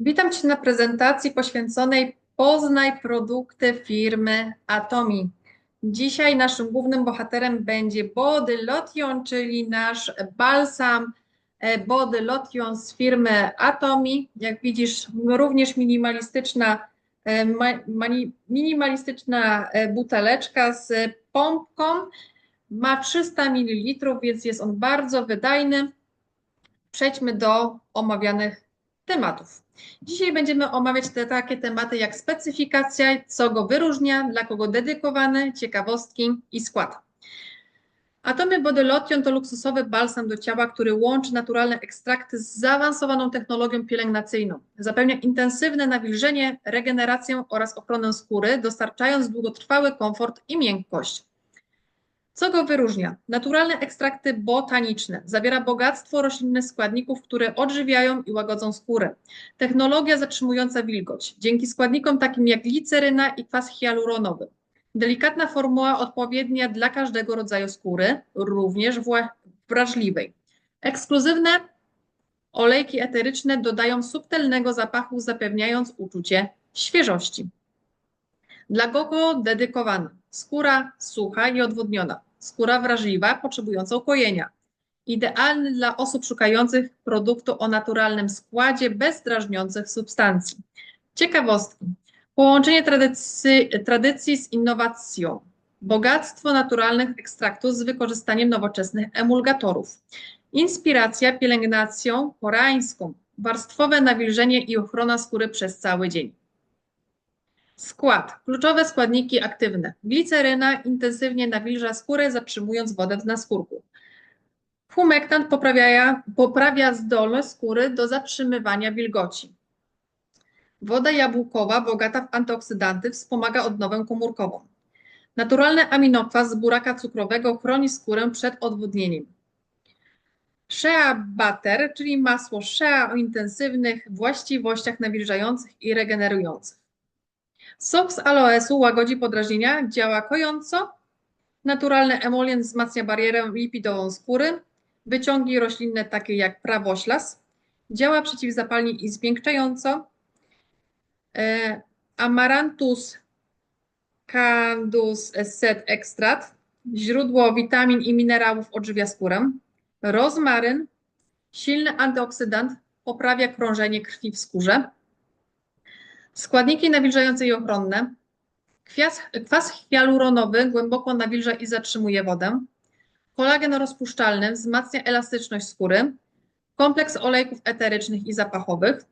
Witam Cię na prezentacji poświęconej Poznaj produkty firmy Atomi. Dzisiaj naszym głównym bohaterem będzie Body Lotion, czyli nasz balsam e, Body Lotion z firmy Atomi. Jak widzisz, również minimalistyczna, e, minimalistyczna e, buteleczka z pompką. Ma 300 ml, więc jest on bardzo wydajny. Przejdźmy do omawianych tematów. Dzisiaj będziemy omawiać te takie tematy jak specyfikacja, co go wyróżnia, dla kogo dedykowany, ciekawostki i skład. Atomy Body Lotion to luksusowy balsam do ciała, który łączy naturalne ekstrakty z zaawansowaną technologią pielęgnacyjną. Zapewnia intensywne nawilżenie, regenerację oraz ochronę skóry, dostarczając długotrwały komfort i miękkość. Co go wyróżnia? Naturalne ekstrakty botaniczne. Zawiera bogactwo roślinnych składników, które odżywiają i łagodzą skórę. Technologia zatrzymująca wilgoć. Dzięki składnikom takim jak gliceryna i kwas hialuronowy. Delikatna formuła odpowiednia dla każdego rodzaju skóry, również wrażliwej. Ekskluzywne olejki eteryczne dodają subtelnego zapachu, zapewniając uczucie świeżości. Dla kogo dedykowany? Skóra sucha i odwodniona. Skóra wrażliwa, potrzebująca ukojenia. Idealny dla osób szukających produktu o naturalnym składzie, bez drażniących substancji. Ciekawostki. Połączenie tradycji, tradycji z innowacją. Bogactwo naturalnych ekstraktów z wykorzystaniem nowoczesnych emulgatorów. Inspiracja pielęgnacją koreańską. Warstwowe nawilżenie i ochrona skóry przez cały dzień. Skład. Kluczowe składniki aktywne. Gliceryna intensywnie nawilża skórę, zatrzymując wodę w naskórku. Humektant poprawia, poprawia zdolność skóry do zatrzymywania wilgoci. Woda jabłkowa bogata w antyoksydanty wspomaga odnowę komórkową. Naturalny aminokwas z buraka cukrowego chroni skórę przed odwodnieniem. Shea butter, czyli masło shea o intensywnych właściwościach nawilżających i regenerujących. Sok z aloesu łagodzi podrażnienia, działa kojąco. Naturalny emolient wzmacnia barierę lipidową skóry. Wyciągi roślinne takie jak prawoślas. Działa przeciwzapalnie i zmiękczająco. E, Amaranthus candus set extract. Źródło witamin i minerałów odżywia skórę. Rozmaryn. Silny antyoksydant. Poprawia krążenie krwi w skórze. Składniki nawilżające i ochronne. Kwas, kwas hialuronowy głęboko nawilża i zatrzymuje wodę. Kolagen rozpuszczalny wzmacnia elastyczność skóry. Kompleks olejków eterycznych i zapachowych.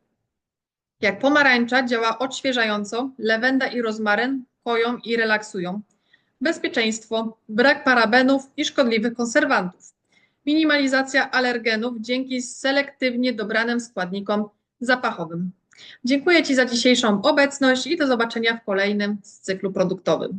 Jak pomarańcza działa odświeżająco, lewenda i rozmaryn koją i relaksują. Bezpieczeństwo, brak parabenów i szkodliwych konserwantów. Minimalizacja alergenów dzięki selektywnie dobranym składnikom zapachowym. Dziękuję Ci za dzisiejszą obecność i do zobaczenia w kolejnym cyklu produktowym.